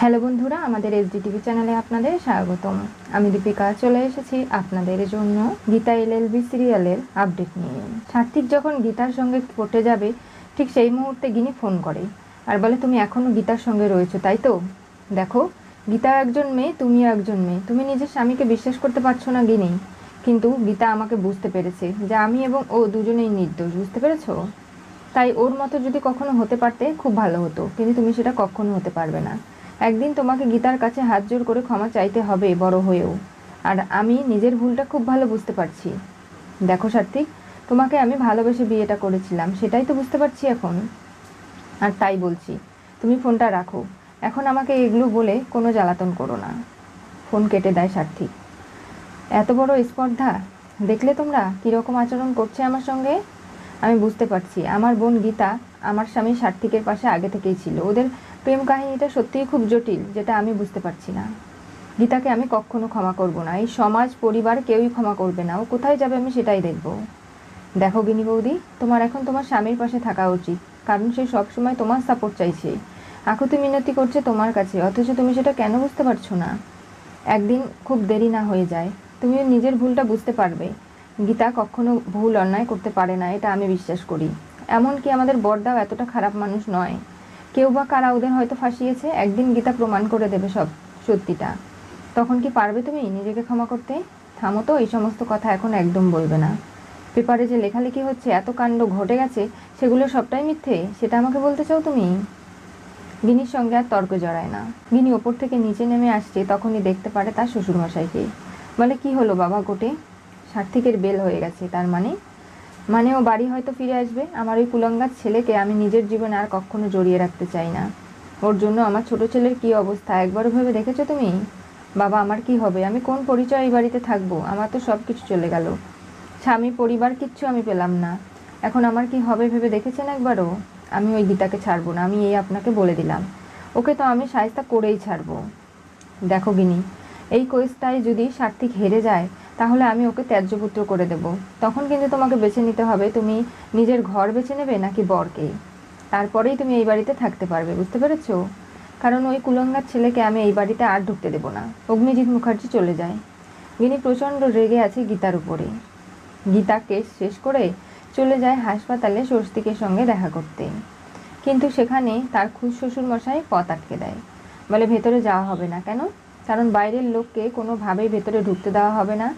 Hello বন্ধুরা, আমাদের SD TV চ্যানেলে আপনাদের স্বাগতম। আমি দীপিকা, চলে এসেছি আপনাদের জন্য গীতা এল এলএলবি সিরিয়ালের আপডেট নিয়ে। সার্থিক যখন গীতার সঙ্গে পড়তে যাবে, ঠিক সেই মুহূর্তে গিনি ফোন করে। আর বলে, তুমি এখনও গীতার সঙ্গে রয়েছো, তাই তো? দেখো, গীতা একজন মেয়ে তুমিও একজন মেয়ে। তুমি নিজের স্বামীকে বিশ্বাস করতে পারছ না গিনি। কিন্তু গীতা আমাকে বুঝতে পেরেছে যে আমি এবং ও দুজনেই নির্দোষ, বুঝতে পেরেছ? তাই ওর মতো যদি কখনো হতে পারতে, খুব ভালো হতো। কিন্তু তুমি সেটা কখনো হতে পারবে না। একদিন তোমাকে গীতার কাছে হাত জোর করে ক্ষমা চাইতে হবে বড় হয়েও। আর আমি নিজের ভুলটা খুব ভালো বুঝতে পারছি। দেখো সার্থিক তোমাকে আমি ভালোবেসে বিয়েটা করেছিলাম, সেটাই তো বুঝতে পারছি এখন। আর তাই বলছি, তুমি ফোনটা রাখো। এখন আমাকে এগুলো বলে কোনো জ্বালাতন করো না। ফোন কেটে দেয় সার্থিক এত বড় স্পর্ধা? দেখলে তোমরা কীরকম আচরণ করছে আমার সঙ্গে? আমি বুঝতে পারছি। আমার বোন গীতা, আমার স্বামী সার্থিকের পাশে আগে থেকেই ছিল। ওদের প্রেম কাহিনীটা সত্যিই খুব জটিল, যেটা আমি বুঝতে পারছি না। গীতাকে আমি কখনো ক্ষমা করব না। এই সমাজ, পরিবার কেউই ক্ষমা করবে না। ও কোথায় যাবে আমি সেটাই দেখব। দেখো গিনি বৌদি, তোমার এখন তোমার স্বামীর পাশে থাকা উচিত, কারণ সে সবসময় তোমার সাপোর্ট চাইছে। আকুতি মিনতি করছে তোমার কাছে, অথচ তুমি সেটা কেন বুঝতে পারছ না? একদিন খুব দেরি না হয়ে যায়, তুমিও নিজের ভুলটা বুঝতে পারবে। গীতা কখনো ভুল অন্যায় করতে পারে না, এটা আমি বিশ্বাস করি। এমনকি আমাদের বড়দাও এতটা খারাপ মানুষ নয়। কেউ বা কারা ওদের হয়তো ফাঁসিয়েছে, একদিন গীতা প্রমাণ করে দেবে সব সত্যিটা। তখন কি পারবে তুমি নিজেকে ক্ষমা করতে? থামো তো, এই সমস্ত কথা এখন একদম বলবে না। পেপারে যে লেখালেখি হচ্ছে, এত কাণ্ড ঘটে গেছে, সেগুলো সবটাই মিথ্যে? সেটা আমাকে বলতে চাও তুমি? গিনির সঙ্গে আর তর্ক জড়ায় না। গিনি ওপর থেকে নিচে নেমে আসছে, তখনই দেখতে পারে তার শ্বশুরমশাইকে। বলে, কি হলো বাবা গোটে? সার্থিকের বেল হয়ে গেছে, তার মানে? মানে ও বাড়ি হয়তো ফিরে আসবে। আমার ওই কুলঙ্গার ছেলেকে আমি নিজের জীবনে আর কখনো জড়িয়ে রাখতে চাই না। ওর জন্য আমার ছোট ছেলের কি অবস্থা? একবারও ভেবে দেখেছ তুমি? বাবা, আমার কি হবে? আমি কোন পরিচয় এই বাড়িতে থাকব? আমার তো সব কিছু চলে গেল। স্বামী, পরিবার কিচ্ছু আমি পেলাম না। এখন আমার কি হবে ভেবে দেখেছেন একবারও আমি ওই গীতাকে ছাড়বো না। আমি এই আপনাকে বলে দিলাম। ওকে তো আমি সায়স্তা করেই ছাড়বো। দেখো গিনি এই কোয়েসটায় যদি সার্থিক হেরে যায় তাহলে আমি ওকে ত্যায্যপুত্র করে দেব। তখন কিন্তু তোমাকে বেছে নিতে হবে, তুমি নিজের ঘর বেছে নেবে নাকি বরকে? তারপরেই তুমি এই বাড়িতে থাকতে পারবে, বুঝতে পেরেছ? কারণ ওই কুলঙ্গার ছেলেকে আমি এই বাড়িতে আর ঢুকতে দেবো না। অগ্নিজিৎ মুখার্জি চলে যায়। গিনি প্রচণ্ড রেগে আছে গীতার উপরে। গীতা কেস শেষ করে চলে যায় হাসপাতালে স্বস্তিকের সঙ্গে দেখা করতে। কিন্তু সেখানে তার খুশ শ্বশুর মশাই পথ আটকে দেয়। বলে, ভেতরে যাওয়া হবে না কেন? কারণ বাইরের লোককে কোনোভাবেই ভেতরে ঢুকতে দেওয়া হবে না।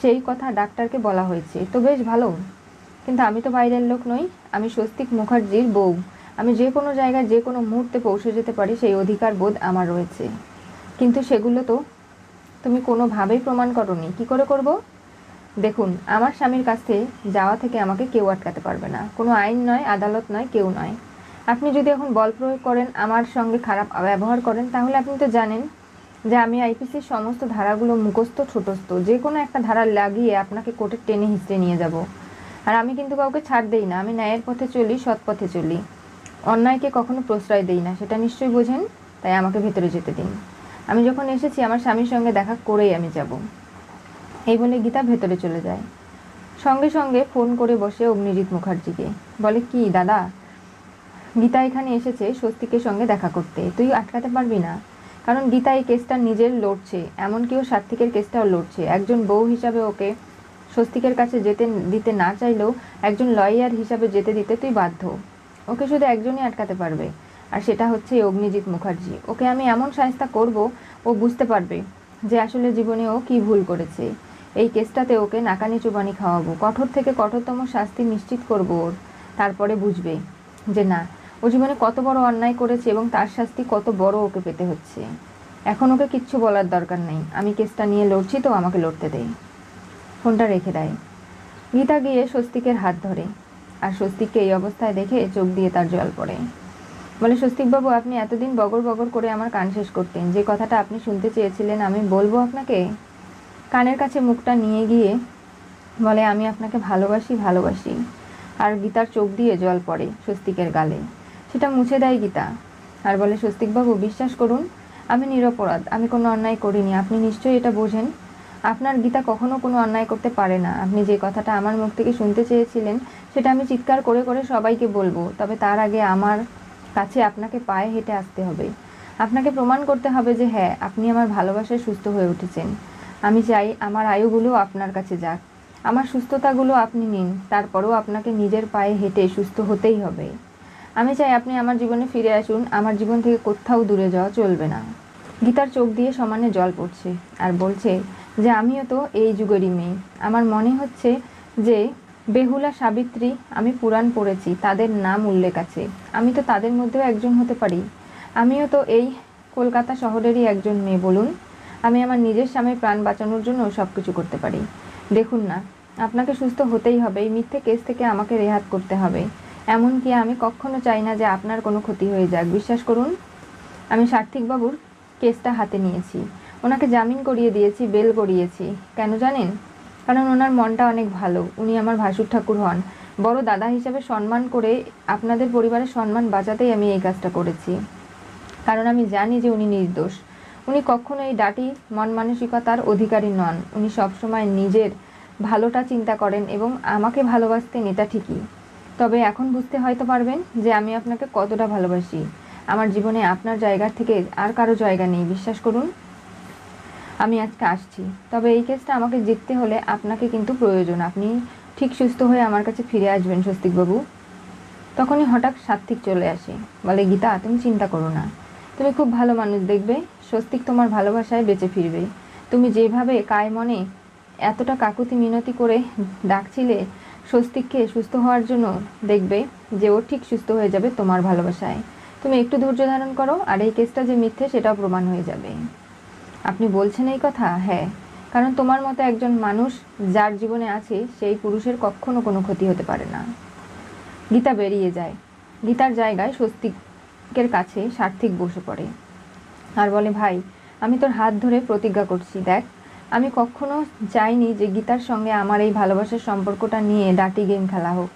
সেই কথা ডাক্তারকে বলা হয়েছে। তো বেশ ভালো। কিন্তু আমি তো বাইরের লোক নই। আমি স্বস্তিক মুখার্জির বউ। আমি যে কোনো জায়গায় যে কোনো মুহূর্তে পৌঁছে যেতে পারি, সেই অধিকার বোধ আমার রয়েছে। কিন্তু সেগুলো তো তুমি কোনোভাবেই প্রমাণ করনি। কি করে করব? দেখুন, আমার স্বামীর কাছে যাওয়া থেকে আমাকে কেউ আটকাতে পারবে না। কোনো আইন নয়, আদালত নয়, কেউ নয়। আপনি যদি এখন বল প্রয়োগ করেন, আমার সঙ্গে খারাপ ব্যবহার করেন, তাহলে আপনি তো জানেন যে আমি আইপিসির সমস্ত ধারাগুলো মুখস্থ ছোটস্থ যে কোনো একটা ধারা লাগিয়ে আপনাকে কোর্টে টেনে হিঁচড়ে নিয়ে যাব। আর আমি কিন্তু কাউকে ছাড় দেই না, আমি ন্যায়ের পথে চলি, সৎ পথে চলি। অন্যায়কে কখনো প্রশ্রয় দেই না, সেটা নিশ্চয়ই বোঝেন, তাই আমাকে ভেতরে যেতে দিন। আমি যখন এসেছি, আমার স্বামীর সঙ্গে দেখা করেই আমি যাব। এই বলে গীতা ভেতরে চলে যায়। সঙ্গে সঙ্গে ফোন করে বসে অগ্নিজিৎ মুখার্জিকে। বলে, কি দাদা? গীতা এখানে এসেছে স্বস্তিকের সঙ্গে দেখা করতে। তুই আটকাতে পারবি না। কারণ গীতা এই কেসটা নিজের লড়ছে এমনকি ও কেসটাও লড়ছে। একজন বউ হিসাবে ওকে স্বস্তিকের কাছে যেতে দিতে না চাইলেও একজন লয়ার হিসাবে যেতে দিতে তুই বাধ্য। ওকে শুধু একজনই আটকাতে পারবে। আর সেটা হচ্ছে অগ্নিজিৎ মুখার্জি। ওকে আমি এমন সাহস্তা করব, ও বুঝতে পারবে যে আসলে জীবনে ও কী ভুল করেছে। এই কেসটাতে ওকে নাকানি চুবানি খাওয়াবো। কঠোর থেকে কঠোরতম শাস্তি নিশ্চিত করব ওর। তারপরে বুঝবে যে না ও জীবনে কত বড় অন্যায় করেছে এবং তার শাস্তি কত বড় ওকে পেতে হচ্ছে। এখন ওকে কিচ্ছু বলার দরকার নেই। আমি কেসটা নিয়ে লড়ছি, তো আমাকে লড়তে দেয়। ফোনটা রেখে দেয়। গীতা গিয়ে স্বস্তিকের হাত ধরে। আর স্বস্তিককে এই অবস্থায় দেখে চোখ দিয়ে তার জল পড়ে। বলে, স্বস্তিকবাবু, আপনি এতদিন বগর বগর করে আমার কান শেষ করতেন। যে কথাটা আপনি শুনতে চেয়েছিলেন, আমি বলব আপনাকে? কানের কাছে মুখটা নিয়ে গিয়ে বলে, আমি আপনাকে ভালোবাসি ভালোবাসি। আর গীতার চোখ দিয়ে জল পড়ে স্বস্তিকের গালে। সেটা মুছে দেয় গীতা। আর বলে, স্বস্তিকবাবু, বিশ্বাস করুন, আমি নিরপরাধ, আমি কোনো অন্যায় করিনি। আপনি নিশ্চয়ই এটা বোঝেন। আপনার গীতা কখনো কোনো অন্যায় করতে পারে না। আপনি যে কথাটা আমার মুখ থেকে শুনতে চেয়েছিলেন, সেটা আমি চিৎকার করে করে সবাইকে বলব। তবে তার আগে আমার কাছে আপনাকে পায়ে হেঁটে আসতে হবে। আপনাকে প্রমাণ করতে হবে যে হ্যাঁ আপনি আমার ভালোবাসায় সুস্থ হয়ে উঠেছেন। আমি চাই আমার আয়ুগুলো আপনার কাছে যাক। আমার সুস্থতাগুলো আপনি নিন। তারপরেও আপনাকে নিজের পায়ে হেঁটে সুস্থ হতেই হবে। আমি চাই আপনি আমার জীবনে ফিরে আসুন, আমার জীবন থেকে কোথাও দূরে যাওয়া চলবে না। গীতার চোখ দিয়ে সমানে জল পড়ছে আর বলছে যে, আমিও তো এই যুগেরই মেয়ে। আমার মনে হচ্ছে যে, বেহুলা সাবিত্রী, আমি পুরাণ পড়েছি, তাদের নাম উল্লেখ আছে। আমি তো তাদের মধ্যেও একজন হতে পারি। আমিও তো এই কলকাতা শহরেরই একজন মেয়ে, বলুন। আমি আমার নিজের স্বামীর প্রাণ বাঁচানোর জন্য সব কিছু করতে পারি। দেখুন না, আপনাকে সুস্থ হতেই হবে। এই মিথ্যে কেস থেকে আমাকে রেহাত করতে হবে। এমনকি আমি কখনো চাই না যে আপনার কোনো ক্ষতি হয়ে যাক। বিশ্বাস করুন, আমি সার্থিকবাবুর কেসটা হাতে নিয়েছি। ওনাকে জামিন করিয়ে দিয়েছি, বেল করিয়েছি কেন জানেন? কারণ ওনার মনটা অনেক ভালো। উনি আমার ভাসুর ঠাকুর হন। বড় দাদা হিসাবে সম্মান করে আপনাদের পরিবারের সম্মান বাঁচাতেই আমি এই কাজটা করেছি। কারণ আমি জানি যে উনি নির্দোষ। উনি কখনো এই ডাটি, মন মানসিকতার অধিকারী নন। উনি সবসময় নিজের ভালোটা চিন্তা করেন এবং আমাকে ভালোবাসতেন, এটা ঠিকই। তবে এখন বুঝতে হয়তো পারবেন যে আমি আপনাকে কতটা ভালোবাসি। আমার জীবনে আপনার জায়গার থেকে আর কারও জায়গা নেই, বিশ্বাস করুন। আমি আজকে আসছি। তবে এই কেসটা আমাকে জিততে হলে আপনাকে কিন্তু প্রয়োজন। আপনি ঠিক সুস্থ হয়ে আমার কাছে ফিরে আসবেন, স্বস্তিকবাবু। তখনই হঠাৎ সাত্বিক চলে আসে। বলে, গীতা, তুমি চিন্তা করো না। তুমি খুব ভালো মানুষ দেখবে। স্বস্তিক তোমার ভালোবাসায় বেঁচে ফিরবে। তুমি যেভাবে কায় মনে এতটা কাকুতি মিনতি করে ডাকছিলে স্বস্তিককে সুস্থ হওয়ার জন্য দেখবে যে ও ঠিক সুস্থ হয়ে যাবে তোমার ভালোবাসায়। তুমি একটু ধৈর্য ধারণ করো আর এই কেসটা যে মিথ্যে সেটাও প্রমাণ হয়ে যাবে। আপনি বলছেন এই কথা? হ্যাঁ। কারণ তোমার মতো একজন মানুষ যার জীবনে আছে, সেই পুরুষের কখনো কোনো ক্ষতি হতে পারে না। গীতা বেরিয়ে যায়। গীতার জায়গায় স্বস্তিকের কাছে সার্থিক বসে পড়ে। আর বলে, ভাই, আমি তোর হাত ধরে প্রতিজ্ঞা করছি, দেখ আমি কখনো চাইনি যে গীতার সঙ্গে আমার এই ভালোবাসার সম্পর্কটা নিয়ে ডাটি গেম খেলা হোক।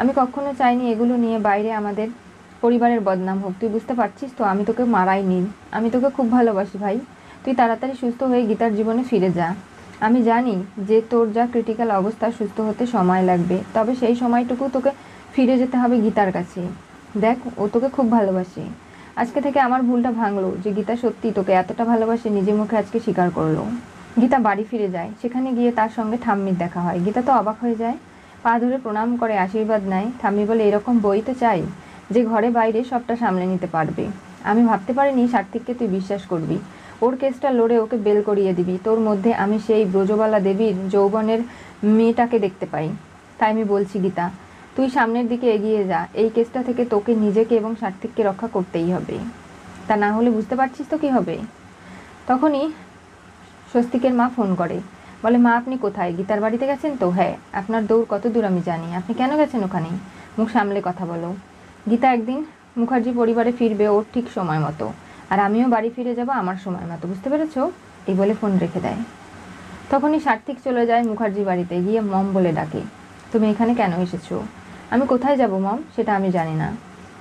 আমি কখনো চাইনি এগুলো নিয়ে বাইরে আমাদের পরিবারের বদনাম হোক। তুই বুঝতে পারছিস তো, আমি তোকে মারাইনি আমি তোকে খুব ভালোবাসি ভাই। তুই তাড়াতাড়ি সুস্থ হয়ে গীতার জীবনে ফিরে যা। আমি জানি যে তোর যা ক্রিটিক্যাল অবস্থা, সুস্থ হতে সময় লাগবে। তবে সেই সময়টুকু তোকে ফিরে যেতে হবে গীতার কাছে। দেখ, ও তোকে খুব ভালোবাসে। আজকে থেকে আমার ভুলটা ভাঙলো যে গীতা সত্যি তোকে এতটা ভালোবাসে, নিজের মুখে আজকে স্বীকার করল। গীতা বাড়ি ফিরে যায়। সেখানে গিয়ে তার সঙ্গে ঠাম্মির দেখা হয়। গীতা তো অবাক হয়ে যায়। পা ধরে প্রণাম করে, আশীর্বাদ নেয়। ঠাম্মি বলে, এরকম বই তো চাই যে ঘরে বাইরে সবটা সামলে নিতে পারবে। আমি ভাবতে পারিনি সার্থিককে তুই বিশ্বাস করবি। ওর কেসটা লড়ে ওকে বেল করিয়ে দিবি। তোর মধ্যে আমি সেই ব্রজবালা দেবীর যৌবনের মেয়েটাকে দেখতে পাই। তাই আমি বলছি, গীতা, তুই সামনের দিকে এগিয়ে যা। এই কেসটা থেকে তোকে নিজেকে এবং সার্থিককে রক্ষা করতেই হবে। তা না হলে বুঝতে পারছিস তো কী হবে? তখনই স্বস্তিকের মা ফোন করে। বলে, মা, আপনি কোথায়? গীতার বাড়িতে গেছেন তো? হ্যাঁ আপনার দৌড় কত দূর আমি জানি। আপনি কেন গেছেন ওখানে মুখ সামলে কথা বলো। গীতা একদিন মুখার্জি পরিবারে ফিরবে ওর ঠিক সময় মতো। আর আমিও বাড়ি ফিরে যাব আমার সময় মতো, বুঝতে পেরেছ? এই বলে ফোন রেখে দেয়। তখনই সার্থিক চলে যায় মুখার্জি বাড়িতে, গিয়ে মম বলে ডাকে, তুমি এখানে কেন এসেছ? আমি কোথায় যাব মম? সেটা আমি জানি না।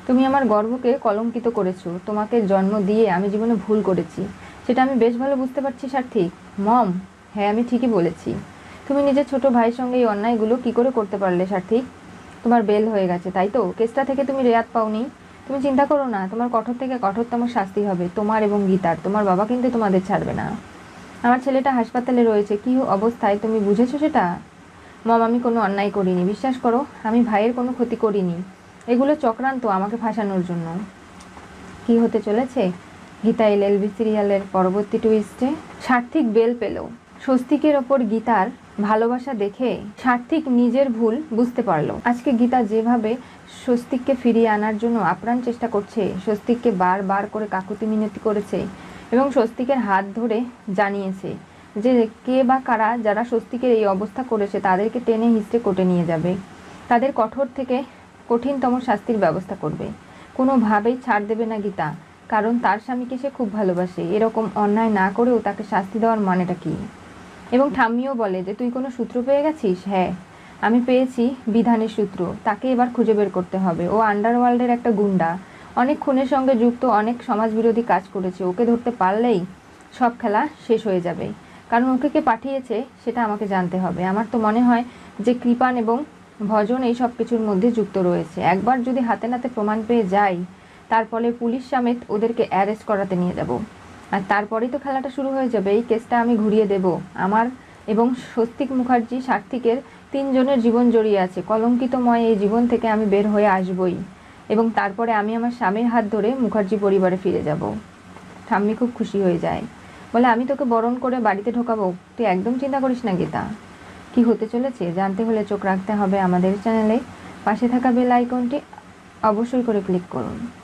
তুমি আমার গর্বকে কলঙ্কিত করেছ। তোমাকে জন্ম দিয়ে আমি জীবনে ভুল করেছি। সেটা আমি বেশ ভালো বুঝতে পারছি সার্থিক মম হ্যাঁ আমি ঠিকই বলেছি। তুমি নিজের ছোট ভাইয়ের সঙ্গে এই অন্যায়গুলো কি করে করতে পারলে সার্থিক তোমার বেল হয়ে গেছে, তাই তো? কেসটা থেকে তুমি রেয়াত পাওনি। তুমি চিন্তা করো না, তোমার কঠোর থেকে কঠোরতম শাস্তি হবে, তোমার এবং গীতার। তোমার বাবা কিন্তু তোমাদের ছাড়বে না। আমার ছেলেটা হাসপাতালে রয়েছে, কি অবস্থায় তুমি বুঝেছ সেটা? মম, আমি কোনো অন্যায় করিনি, বিশ্বাস করো, আমি ভাইয়ের কোনো ক্ষতি করিনি। এগুলো চক্রান্ত আমাকে ফাঁসানোর জন্য। কি হতে চলেছে? গীতা এল এলবি সিরিয়ালের পরবর্তী টুইস্টে সার্থিক বেল পেল। স্বস্তিকের ওপর গীতার ভালোবাসা দেখে সার্থিক নিজের ভুল বুঝতে পারল। আজকে গীতা যেভাবে স্বস্তিককে ফিরিয়ে আনার জন্য আপ্রাণ চেষ্টা করছে, স্বস্তিককে বারবার করে কাকুতি মিনতি করেছে এবং স্বস্তিকের হাত ধরে জানিয়েছে যে কে বা কারা যারা স্বস্তিকের এই অবস্থা করেছে তাদেরকে টেনে হিস্ট্রে কোটে নিয়ে যাবে। তাদের কঠোর থেকে কঠিনতম শাস্তির ব্যবস্থা করবে। কোনোভাবেই ছাড় দেবে না গীতা। কারণ তার স্বামীকে সে খুব ভালোবাসে। এরকম অন্যায় না করেও তাকে শাস্তি দেওয়ার মানেটা কী? এবং ঠাম্মিও বলে যে, তুই কোনো সূত্র পেয়ে গেছিস? হ্যাঁ আমি পেয়েছি বিধানের সূত্র। তাকে এবার খুঁজে বের করতে হবে। ও আন্ডারওয়ার্ল্ডের একটা গুন্ডা। অনেক খুনের সঙ্গে যুক্ত, অনেক সমাজবিরোধী কাজ করেছে। ওকে ধরতে পারলেই সব খেলা শেষ হয়ে যাবে। কারণ ওকে কে পাঠিয়েছে, সেটা আমাকে জানতে হবে। আমার তো মনে হয় যে, কৃপান এবং ভজন এই সব কিছুর মধ্যে যুক্ত রয়েছে। একবার যদি হাতে নাতে প্রমাণ পেয়ে যাই তারপরে পুলিশ সমেত ওদেরকে অ্যারেস্ট করাতে নিয়ে যাব। আর তারপরেই তো খেলাটা শুরু হয়ে যাবে, এই কেসটা আমি ঘুরিয়ে দেব। আমার এবং স্বস্তিক মুখার্জি, সার্থিকের তিনজনের জীবন জড়িয়ে আছে। কলঙ্কিতময় এই জীবন থেকে আমি বের হয়ে আসবই। এবং তারপরে আমি আমার স্বামীর হাত ধরে মুখার্জি পরিবারে ফিরে যাব। ঠাম্মি খুব খুশি হয়ে যায়। বলে, আমি তোকে বরণ করে বাড়িতে ঢোকাবো। তুই একদম চিন্তা করিস না, গীতা। কি হতে চলেছে? জানতে হলে চোখ রাখতে হবে আমাদের চ্যানেলে পাশে থাকা বেল আইকনটি অবশ্যই করে ক্লিক করুন।